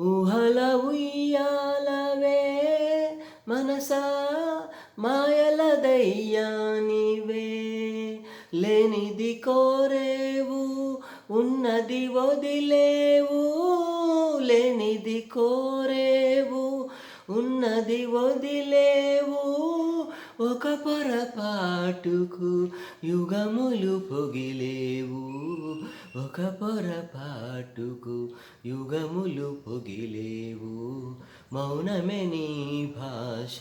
ఊహల ఉయ్యాలవే మనసా మాయల దయ్యానివే. లేనిది కోరేవు ఉన్నది వదిలేవు. లేనిది కోరేవు ఉన్నది వదిలేవు. ఒక పొరపాటుకు యుగములు పొగిలేవు. ఒక పొరపాటుకు యుగములు పొగిలేవు. మౌనమే నీ భాష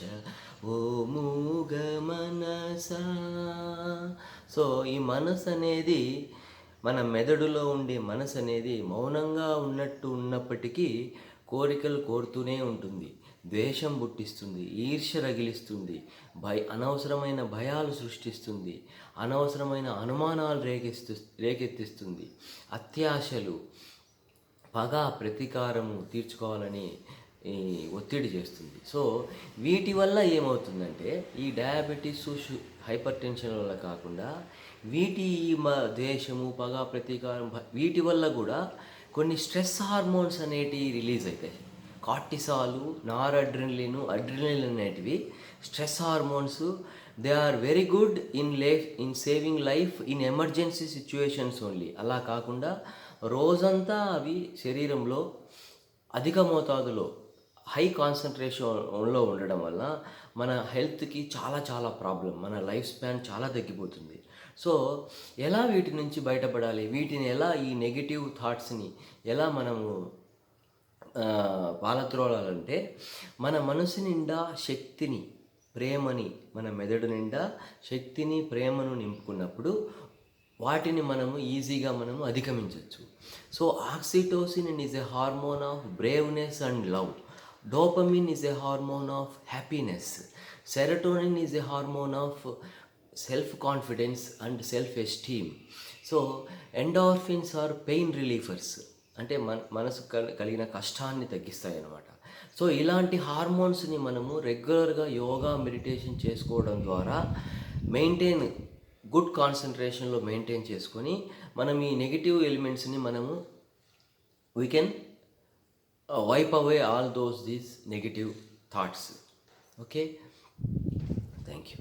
ఓ మూగ మనస. సో ఈ మనసు అనేది మన మెదడులో ఉండే మనసు అనేది మౌనంగా ఉన్నట్టు ఉన్నప్పటికీ కోరికలు కోరుతూనే ఉంటుంది. ద్వేషం పుట్టిస్తుంది ఈర్ష్య రగిలిస్తుంది భయ అనవసరమైన భయాలు సృష్టిస్తుంది అనవసరమైన అనుమానాలు రేకెస్తు రేకెత్తిస్తుంది. అత్యాశలు పగ ప్రతీకారము తీర్చుకోవాలని ఈ ఒత్తిడి చేస్తుంది. సో వీటి వల్ల ఏమవుతుందంటే ఈ డయాబెటీస్ హైపర్ టెన్షన్ వల్ల కాకుండా వీటి మ ద్వేషము పగ ప్రతీకారం వీటి వల్ల కూడా కొన్ని స్ట్రెస్ హార్మోన్స్ అనేటివి రిలీజ్ అవుతాయి. కార్టిసాలు నార్ అడ్రినలిన్ అడ్రినలిన్ అనేటివి stress hormones. They are very good in life in saving life in emergency situations only అలా కాకుండా రోజంతా అవి శరీరంలో అధిక మోతాదులో హై కాన్సన్ట్రేషన్లో ఉండడం వల్ల మన హెల్త్కి చాలా చాలా ప్రాబ్లం మన లైఫ్ స్పాన్ చాలా తగ్గిపోతుంది. సో ఎలా వీటి నుంచి బయటపడాలి? వీటిని ఎలా ఈ నెగిటివ్ థాట్స్ని ఎలా మనము ఆ, పాలత్రోలాలంటే మన మనసు నిండా శక్తిని ప్రేమని మన మెదడు నిండా శక్తిని ప్రేమను నింపుకున్నప్పుడు వాటిని మనము ఈజీగా మనము అధిగమించవచ్చు so oxytocin is a hormone of braveness and love dopamine is a hormone of happiness serotonin is a hormone of self confidence and self esteem so endorphins are pain relievers అంటే మన మనసు కలిగిన కష్టాన్ని తగ్గిస్తాయి అన్నమాట. సో ఇలాంటి హార్మోన్స్ని మనము రెగ్యులర్గా యోగా మెడిటేషన్ చేసుకోవడం ద్వారా మెయింటైన్ గుడ్ కాన్సన్ట్రేషన్లో మెయింటైన్ చేసుకొని మనం ఈ నెగిటివ్ ఎలిమెంట్స్ని మనము we can wipe away all those these negative thoughts okay thank you